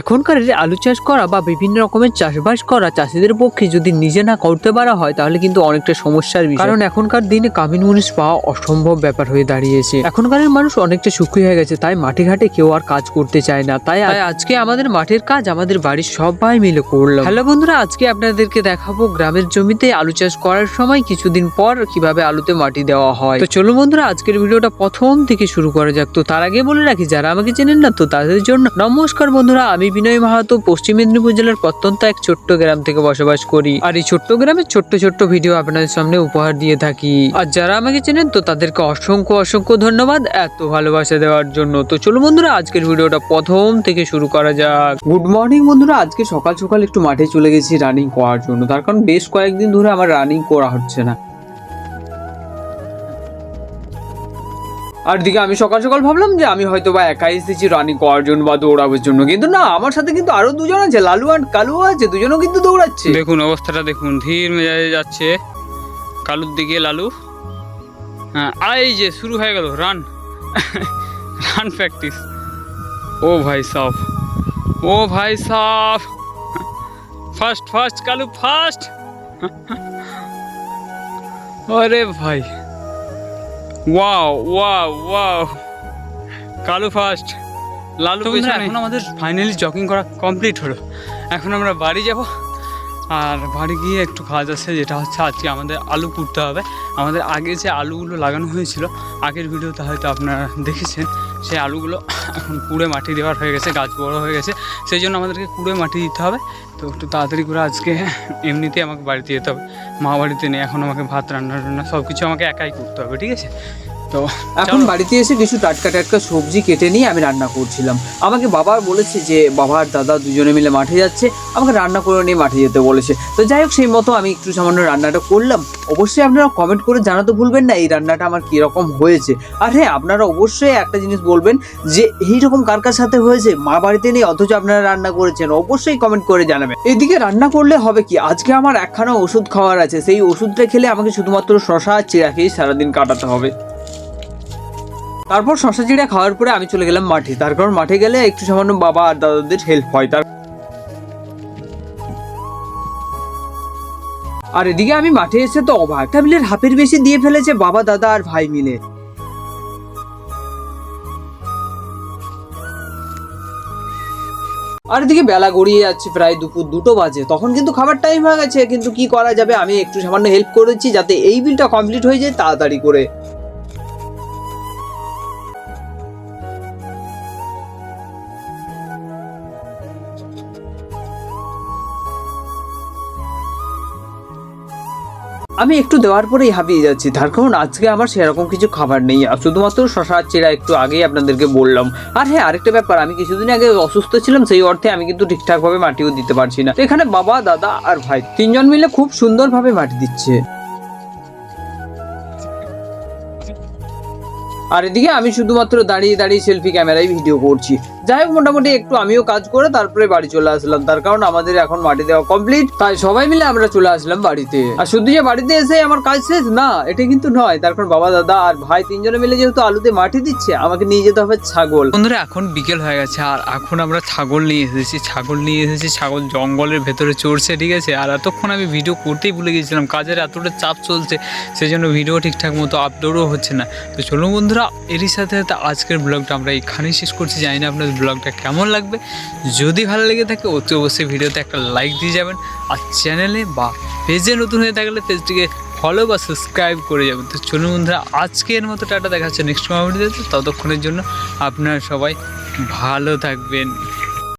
এখনকার এই আলু চাষ করা বা বিভিন্ন রকমের চাষবাস করা চাষিদের পক্ষে যদি নিজে না করতে পারা হয় তাহলে কিন্তু অনেকটা সমস্যার বিষয়। কারণ এখনকার দিনে কামিন মুনিশ পাওয়া অসম্ভব ব্যাপার হয়ে দাঁড়িয়েছে। এখনকার মানুষ অনেকটা সুখী হয়ে গেছে তাই মাঠে ঘাটে কেউ আর কাজ করতে চায় না। তাই তাই আজকে আমাদের মাঠের কাজ আমাদের বাড়ির সবাই মিলে করলাম। হ্যালো বন্ধুরা আজকে আপনাদেরকে দেখাবো গ্রামের জমিতে আলু চাষ করার সময় কিছুদিন পর কীভাবে আলুতে মাটি দেওয়া হয়। তো চলো বন্ধুরা আজকের ভিডিওটা প্রথম থেকে শুরু করা যাক। তো তার আগে বলে রাখি যারা আমাকে চেনেন না তো তাদের জন্য নমস্কার বন্ধুরা আমি বিনয় মাহাতো পশ্চিম মেদিনীপুর জেলার প্রত্যন্ত এক ছোট্ট গ্রাম থেকে বসবাস করি। আর এই ছোট্ট গ্রামের ছোট্ট ছোট্ট ভিডিও আপনাদের সামনে উপহার দিয়ে থাকি। আর যারা আমাকে চেনেন তো তাদেরকে অসংখ্য অসংখ্য ধন্যবাদ এত ভালোবাসা দেওয়ার জন্য। তো চলো বন্ধুরা, আজকের ভিডিওটা প্রথম থেকে শুরু করা যাক। গুড মর্নিং বন্ধুরা, আজকে সকাল সকাল একটু মাঠে চলে গেছি রানিং করার জন্য। তার কারণ বেশ কয়েকদিন ধরে আমার রানিং করা হচ্ছে না। আর দিকে আমি সকাল সকাল ভাবলাম যে আমি হয়তো বা একাই এসেছি, রানি করার জন্য বা দৌড়াবার জন্য। কিন্তু না, আমার সাথে কিন্তু আরও দুজন আছে, লালু আর কালু আছে, দুজনও কিন্তু দৌড়াচ্ছে। দেখুন, অবস্থাটা দেখুন, ধীর মেজাজে যাচ্ছে। কালুর দিকে লালু। হ্যাঁ এই যে, শুরু হয়ে গেল রান রান প্র্যাকটিস ও ভাই সাফ। ও ভাই সাফ। ফার্স্ট ফার্স্ট কালু ফার্স্ট আরে ভাই। Wow wow wow Kalu first Lalu এখন আমাদের ফাইনালি জগিং করা কমপ্লিট হলো। এখন আমরা বাড়ি যাব। আর বাড়ি গিয়ে একটু কাজ আছে যেটা হচ্ছে আজকে আমাদের আলু পুড়তে হবে। আমাদের আগে যে আলুগুলো লাগানো হয়েছিল, আগের ভিডিওতে হয়তো আপনারা দেখেছেন, সেই আলুগুলো এখন কুড়ে মাটি দেওয়ার হয়ে গেছে, গাছ বড় হয়ে গেছে। সেই জন্য আমাদেরকে কুড়ে মাটি দিতে হবে। তো একটু তাড়াতাড়ি করে আজকে এমনিতেই আমাকে বাড়িতে যেতে হবে। মা বাড়িতে নেই, এখন আমাকে ভাত রান্না টান্না সব কিছু আমাকে একাই করতে হবে, ঠিক আছে? তো এখন বাড়িতে এসে কিছু টাটকা টাটকা সবজি কেটে নিয়ে আমি রান্না করছিলাম। আমাকে বাবা বলেছে যে বাবা আর দাদা দুজনে মিলে মাঠে যাচ্ছে আমাকে রান্না করে নিয়ে মাঠে যেতে বলেছে। তো যাই হোক সেই মতো আমি একটু সামান্য রান্নাটা করলাম। অবশ্যই আপনারা কমেন্ট করে জানাতে ভুলবেন না এই রান্নাটা আমার কীরকম হয়েছে। আর হ্যাঁ আপনারা অবশ্যই একটা জিনিস বলবেন যে এইরকম কার কার সাথে হয়েছে মা বাড়িতে নেই অথচ আপনারা রান্না করেছেন অবশ্যই কমেন্ট করে জানাবেন। এদিকে রান্না করলে হবে কি আজকে আমার একখানা ওষুধ খাওয়ার আছে সেই ওষুধটা খেলে আমাকে শুধুমাত্র শশা আর চিড়া খেয়েই সারাদিন কাটাতে হবে। তারপর শশা চিড়া খাওয়ার পরে আমি চলে গেলাম মাঠে। তার কারণ মাঠে গেলে একটু সামান্য বাবা আর দাদাদের হেল্প হয়। তার আর এদিকে আমি মাঠে এসে তো অবাক। একটা বিলের হাফের বেশি দিয়ে ফেলেছে বাবা, দাদা আর ভাই মিলে। আর এদিকে বেলা গড়িয়ে যাচ্ছে প্রায় দুপুর দুটো বাজে। তখন কিন্তু খাবার টাইম হয়ে গেছে, কিন্তু কি করা যাবে? আমি একটু সামান্য হেল্প করেছি যাতে এই বিলটা কমপ্লিট হয়ে যায় তাড়াতাড়ি করে। আমি একটু দেওয়ার পরেই হাঁপিয়ে যাচ্ছি। তার কারণ আজকে আমার সেরকম কিছু খাবার নেই। শুধুমাত্র শশা চিরা একটু আগেই আপনাদেরকে বললাম। আর হ্যাঁ আরেকটা ব্যাপার, আমি কিছুদিন আগে অসুস্থ ছিলাম, সেই অর্থে আমি কিন্তু ঠিকঠাকভাবে মাটিও দিতে পারছি না। এখানে বাবা, দাদা আর ভাই, তিনজন মিলে খুব সুন্দরভাবে মাটি দিচ্ছে। আর এদিকে আমি শুধুমাত্র দাঁড়িয়ে দাঁড়িয়ে সেলফি ক্যামেরায় ভিডিও করছি। যাই হোক, মোটামুটি একটু আমিও কাজ করে তারপরে বাড়ি চলে আসলাম। তার কারণ আমাদের এখন মাটি দেওয়া কমপ্লিট তাই সবাই মিলে আমরা চলে আসলাম বাড়িতে। আর শুধু যে বাড়িতে এসে আমার কাজ শেষ? না, এটা কিন্তু নয়। তার কারণ বাবা, দাদা আর ভাই তিনজনে মিলে যেহেতু আলুতে মাটি দিচ্ছে, আমাকে নিয়ে যেতে হবে ছাগল। বন্ধুরা, এখন বিকেল হয়ে গেছে আর এখন আমরা ছাগল নিয়ে এসেছি, ছাগল নিয়ে এসেছি, ছাগল জঙ্গলের ভেতরে চড়ছে, ঠিক আছে? আর এতক্ষণ আমি ভিডিও করতেই ভুলে গেছিলাম, কাজের এতটা চাপ চলছে সেই জন্য ভিডিও ঠিকঠাক মতো আপলোডও হচ্ছে না। তো চলুন বন্ধুরা এরই সাথে সাথে আজকের ব্লগটা আমরা এখানেই শেষ করছি। জানি না আপনাদের ব্লগটা কেমন লাগবে। যদি ভালো লেগে থাকে, অতি অবশ্যই ভিডিওতে একটা লাইক দিয়ে যাবেন। আর চ্যানেলে বা পেজে নতুন হয়ে থাকলে পেজটিকে ফলো বা সাবস্ক্রাইব করে যাবেন। তো চলুন বন্ধুরা, আজকের মতো টাটা, দেখা হচ্ছে নেক্সট কমেডিতে ততক্ষণের জন্য আপনারা সবাই ভালো থাকবেন।